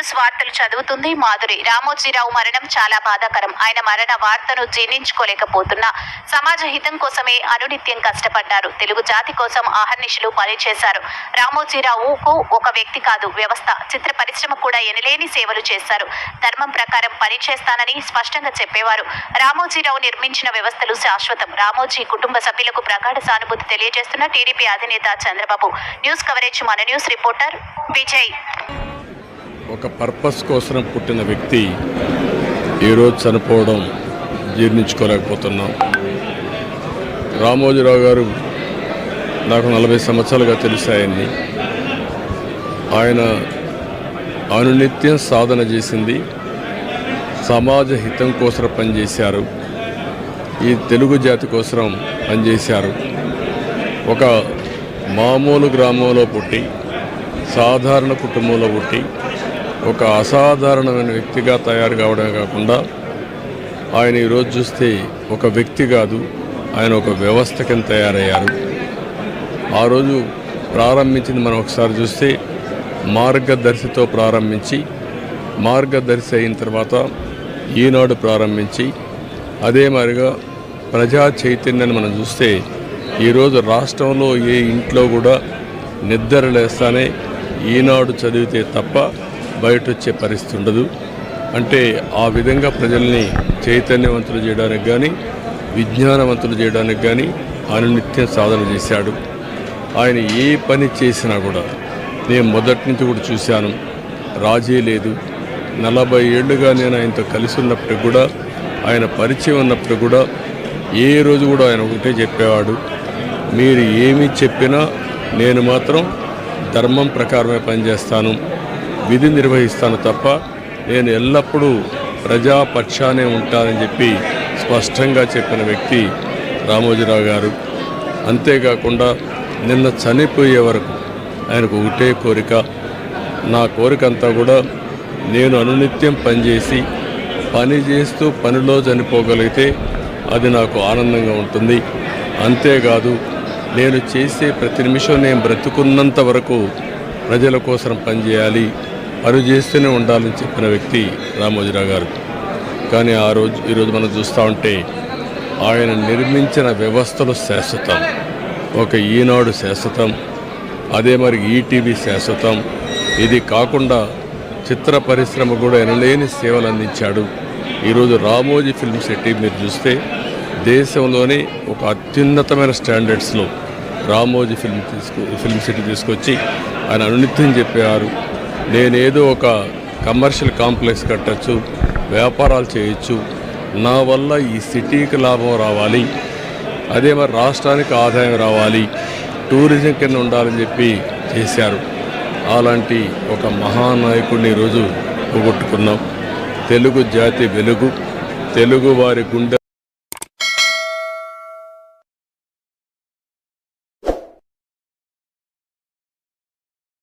News వార్తలు చదువుతుంది మాధురి. రామోజీరావు మరణం చాలా బాధాకరం. ఆయన మరణ వార్తను జీర్ణించుకోలేకపోతున్నా. సమాజ హితం కోసమే అనునిత్యం కష్టపడ్డారు. తెలుగు జాతి కోసం అహర్నిశలు పనిచేశారు. రామోజీరావుకు ఒక వ్యక్తి కాదు వ్యవస్థ. చిత్ర పరిశ్రమ కూడా ఎనలేని సేవలు చేశారు. ధర్మం ప్రకారం పనిచేస్తానని స్పష్టంగా చెప్పేవారు. రామోజీరావు నిర్మించిన వ్యవస్థలు శాశ్వతం. రామోజీ కుటుంబ సభ్యులకు ప్రగాఢ సానుభూతి తెలియజేస్తున్న టీడీపీ అధినేత చంద్రబాబు. న్యూస్ కవరేజ్ మన న్యూస్ రిపోర్టర్ విజయ్. ఒక పర్పస్ కోసం పుట్టిన వ్యక్తి ఈరోజు చనిపోవడం జీర్ణించుకోలేకపోతున్నాం. రామోజీరావు గారు నాకు నలభై సంవత్సరాలుగా తెలిసాయని ఆయన అనునిత్యం సాధన చేసింది సమాజ హితం కోసం పనిచేశారు ఈ తెలుగు జాతి కోసం పనిచేశారు. ఒక మామూలు గ్రామంలో పుట్టి సాధారణ కుటుంబంలో పుట్టి ఒక అసాధారణమైన వ్యక్తిగా తయారు కావడమే కాకుండా ఆయన ఈరోజు చూస్తే ఒక వ్యక్తి కాదు ఆయన ఒక వ్యవస్థ కింద తయారయ్యారు. ఆ రోజు ప్రారంభించింది మనం ఒకసారి చూస్తే మార్గదర్శితో ప్రారంభించి మార్గదర్శి అయిన తర్వాత ఈనాడు ప్రారంభించి అదే మాదిరిగా ప్రజా చైతన్యాన్ని మనం చూస్తే ఈరోజు రాష్ట్రంలో ఏ ఇంట్లో కూడా నిద్ర లేస్తానే ఈనాడు చదివితే తప్ప బయట వచ్చే పరిస్థితి ఉండదు. అంటే ఆ విధంగా ప్రజల్ని చైతన్యవంతులు చేయడానికి కానీ విజ్ఞానవంతులు చేయడానికి కానీ ఆయన నిత్యం సాధన చేశాడు. ఆయన ఏ పని చేసినా కూడా నేను మొదటి నుంచి కూడా చూశాను. రాజీ లేదు. నలభై ఏళ్ళుగా నేను ఆయనతో కలిసి ఉన్నప్పటికి కూడా ఆయన పరిచయం ఉన్నప్పుడు కూడా ఏ రోజు కూడా ఆయన ఒకటే చెప్పేవాడు. మీరు ఏమి చెప్పినా నేను మాత్రం ధర్మం ప్రకారమే పనిచేస్తాను. విధి నిర్వహిస్తాను తప్ప నేను ఎల్లప్పుడూ ప్రజాపక్షానే ఉంటానని చెప్పి స్పష్టంగా చెప్పిన వ్యక్తి రామోజీరావు గారు. అంతేకాకుండా నిన్న చనిపోయే వరకు ఆయనకు ఒకటే కోరిక. నా కోరిక అంతా కూడా నేను అనునిత్యం పనిచేసి పని చేస్తూ పనిలో చనిపోగలిగితే అది నాకు ఆనందంగా ఉంటుంది. అంతేకాదు నేను చేసే ప్రతి నిమిషం నేను బ్రతుకున్నంత వరకు ప్రజల కోసం పనిచేయాలి. పని చేస్తూనే ఉండాలని చెప్పిన వ్యక్తి రామోజీరావు గారు. కానీ ఆ రోజు ఈరోజు మనం చూస్తూ ఉంటే ఆయన నిర్మించిన వ్యవస్థలు శాశ్వతం. ఒక ఈనాడు శాశ్వతం. అదే మరి ఈటీవీ శాశ్వతం. ఇది కాకుండా చిత్ర పరిశ్రమ కూడా ఎనలేని సేవలు అందించాడు. ఈరోజు రామోజీ ఫిల్మ్ సిటీ మీరు చూస్తే దేశంలోనే ఒక అత్యున్నతమైన స్టాండర్డ్స్లో రామోజీ ఫిల్మ్ తీసుకు ఫిల్మ్ సిటీ తీసుకొచ్చి ఆయన అనునిత్యం చెప్పారు. నేనేదో ఒక కమర్షియల్ కాంప్లెక్స్ కట్టచ్చు వ్యాపారాలు చేయొచ్చు. నా వల్ల ఈ సిటీకి లాభం రావాలి. అదే మరి రాష్ట్రానికి ఆదాయం రావాలి. టూరిజం కింద ఉండాలని చెప్పి చేశారు. అలాంటి ఒక మహానాయకుడిని ఈరోజు పోగొట్టుకున్నాం. తెలుగు జాతి వెలుగు తెలుగు వారి గుండె